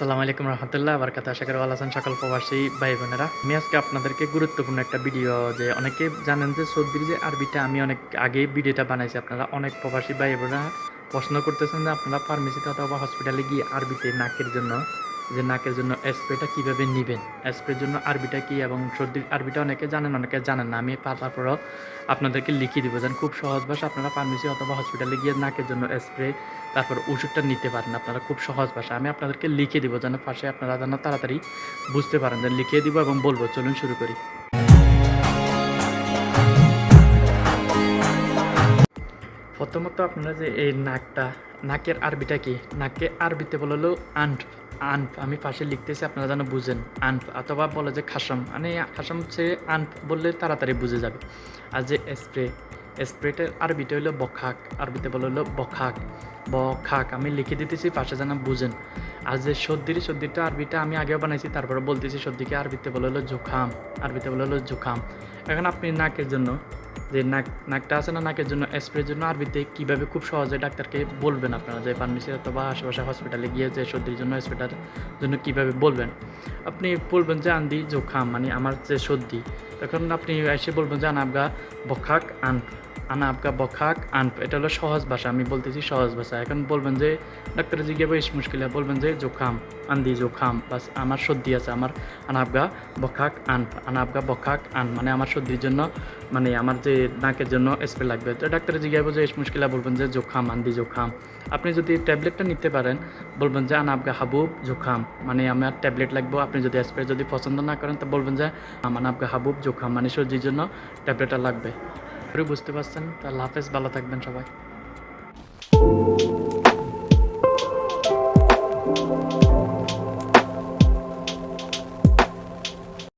আসসালামু আলাইকুম রহমতুল্লাহ আবার কথা আশা করি আছেন সকল প্রবাসী ভাই বোনেরা আমি আজকে আপনাদেরকে গুরুত্বপূর্ণ একটা ভিডিও যে অনেকে জানেন যে সৌদির যে আরবিটা আমি অনেক আগে ভিডিওটা বানাইছি। আপনারা অনেক প্রবাসী ভাই বোনেরা প্রশ্ন করতেছেন যে আপনারা ফার্মেসিতে অথবা হসপিটালে গিয়ে আরবিতে নাকের জন্য যে নাকের জন্য স্প্রেটা কীভাবে নেবেন? স্প্রের জন্য আরবিটা কি এবং সর্দির আরবিটা অনেকে জানেন অনেকে জানেন না। আমি তারপরও আপনাদেরকে লিখিয়ে দিব যেন খুব সহজ ভাষা আপনারা ফার্মেসি অথবা হসপিটালে গিয়ে নাকের জন্য স্প্রে তারপর ওষুধটা নিতে পারেন আপনারা খুব সহজ ভাষা আমি আপনাদেরকে লিখে দিব যেন পাশে আপনারা যেন তাড়াতাড়ি বুঝতে পারেন যেন লিখিয়ে দিব এবং বলব, চলুন শুরু করি। প্রথমত আপনারা যে এই নাকটা, নাকের আরবিটা কি? নাকে আরবিতে বলে হলো আন্ট। আনফ, আমি পাশে লিখতেছি, আপনারা যেন বুঝেন। আনফ অথবা বলে যে খাসম। মানে খাসম হচ্ছে আনফ বললে তাড়াতাড়ি বুঝে যাবে। আর যে স্প্রে স্প্রেটার আরবিতে হলো বখাক, আরবিতে বলে হলো বখাক। বখাক, আমি লিখে দিতেছি পাশে যেন বুঝেন। আর যে সর্দির, সর্দিটা আরবিটা আমি আগেও বানাইছি, তারপরে বলতেছি সর্দিকে আরবিতে বলে হলো জুখাম, আরবিতে বলে হলো জুখাম। এখন আপনি নাকের জন্য যে নাক, নাকটা আছে না নাকের জন্য স্প্রের জন্য আরবিতে কীভাবে খুব সহজে ডাক্তারকে বলবেন আপনারা? যে ফার্মেসি অথবা আশেপাশে হসপিটালে গিয়ে যে সর্দির জন্য স্প্রেটার জন্য কীভাবে বলবেন? আপনি বলবেন যে আন্দি জোখাম মানে আমার যে সর্দি। তখন আপনি এসে বলবেন যে আনাবগা বখাক আন আনাবগা বখাক, আন এটা হলো সহজ ভাষা, আমি বলতেছি সহজ ভাষা। এখন বলবেন যে ডাক্তার জিজ্ঞাসা বেশ মুশকিল বলবেন যে, জোখাম আন্দি জোখাম। বাস, আমার সর্দি আছে, আমার আনাবগা বখাক, আন আনাবগা বখাক, আন মানে আমার সর্দির জন্য মানে আমার যে নাকের জন্য স্প্রে লাগবে। তো ডাক্তার জিজ্ঞাসা যে ইস, মুশকিলা বলবেন যে, জোখাম আন্দি জোখাম। আপনি যদি ট্যাবলেটটা নিতে পারেন, বলবেন যে আনাবগা হাবুব, জোখাম। মানে আমার ট্যাবলেট লাগবে, আপনি যদি স্প্রে যদি পছন্দ না করেন, তো বলবেন যে আমার আনাবগা হাবুব, জোখাম। মানে সর্দির জন্য ট্যাবলেটটা লাগবে। বুঝতে পারছেন। তাহলে হাফেজ ভালো থাকবেন সবাই।